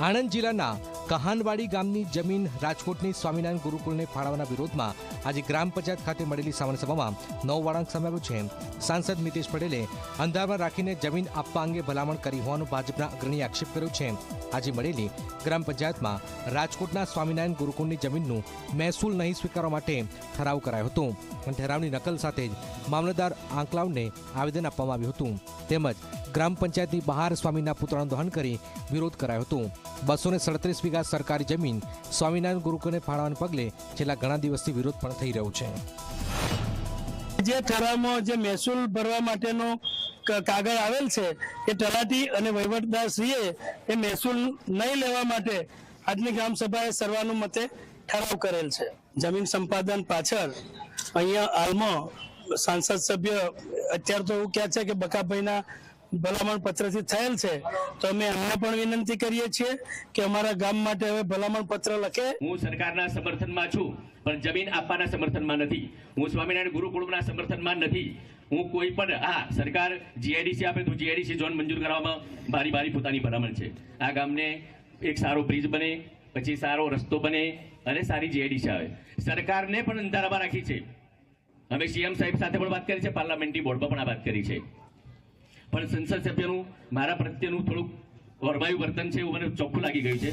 આણંદ જિલ્લાના કહાનવાડી ગામની જમીન રાજકોટની સ્વામિનારાયણ ગુરુકુળને ફાળવવાના વિરોધમાં આજે ગ્રામ પંચાયત ખાતે મળેલી સામાન્ય સભામાં નવ વળાંક સામે છે. સાંસદ મિતેશ પટેલે અંધારમાં રાખીને જમીન આપવા અંગે ભલામણ કરી હોવાનો ભાજપના અગ્રણીએ આક્ષેપ કર્યો છે. આજે મળેલી ગ્રામ પંચાયતમાં રાજકોટના સ્વામિનારાયણ ગુરુકુળની જમીનનું મહેસૂલ નહીં સ્વીકારવા માટે ઠરાવ કરાયો હતો. અને ઠરાવની નકલ સાથે જ મામલતદાર આંકલાવને આવેદન આપવામાં આવ્યું હતું. તેમજ ગ્રામ પંચાયતની બહાર સ્વામીના પુતળાનું દહન કરી વિરોધ કરાયો હતો. બસો ને સડત્રીસ વીઘા સરકારી જમીન સ્વામિનારાયણ ગુરુકુળને ફાળવાને પગલે છેલ્લા ઘણા દિવસથી વિરોધ પણ થઈ રહ્યો છે. જે ઠરાવમાં જે મહેસૂલ ભરવા માટેનો કાગળ આવેલ છે, એ તલાટી અને વહીવટદારશ્રીએ એ મહેસૂલ નહીં લેવા માટે આજની ગ્રામ સભાએ સર્વાનુમતે ઠરાવ કરેલ છે. જમીન સંપાદન પાછળ અહીંયા હાલમાં સાંસદ સભ્ય અત્યારે તો એવું કહે છે કે બકાભાઈના ભલામણ પત્રથી થયેલ છે, તો અમે એમને પણ વિનંતી કરીએ છીએ કે અમારા ગામ માટે હવે ભલામણ પત્ર લખે. હું સરકારના સમર્થનમાં છું, પણ જમીન આપવાના સમર્થનમાં નથી. હું સ્વામિનારાયણ ગુરુકુળના સમર્થનમાં નથી. હું કોઈ પણ, હા, સરકાર જીઆઈડીસી આપે તો જીઆઈડીસી ઝોન મંજૂર કરવામાં મારી મારી પોતાની ભલામણ છે. આ ગામને એક સારો બ્રિજ બને, પછી સારો રસ્તો બને અને સારી જીઆઈડીસી આવે. સરકારને પણ અંધારામાં રાખી છે. અમે સીએમ સાહેબ સાથે પણ વાત કરી છે, પાર્લામેન્ટરી બોર્ડમાં પણ આ વાત કરી છે. પણ સંસદ સભ્યનું, મારા પ્રત્યેનું થોડુંક વરમાયું વર્તન છે એવું મને ચોખ્ખું લાગી ગયું છે.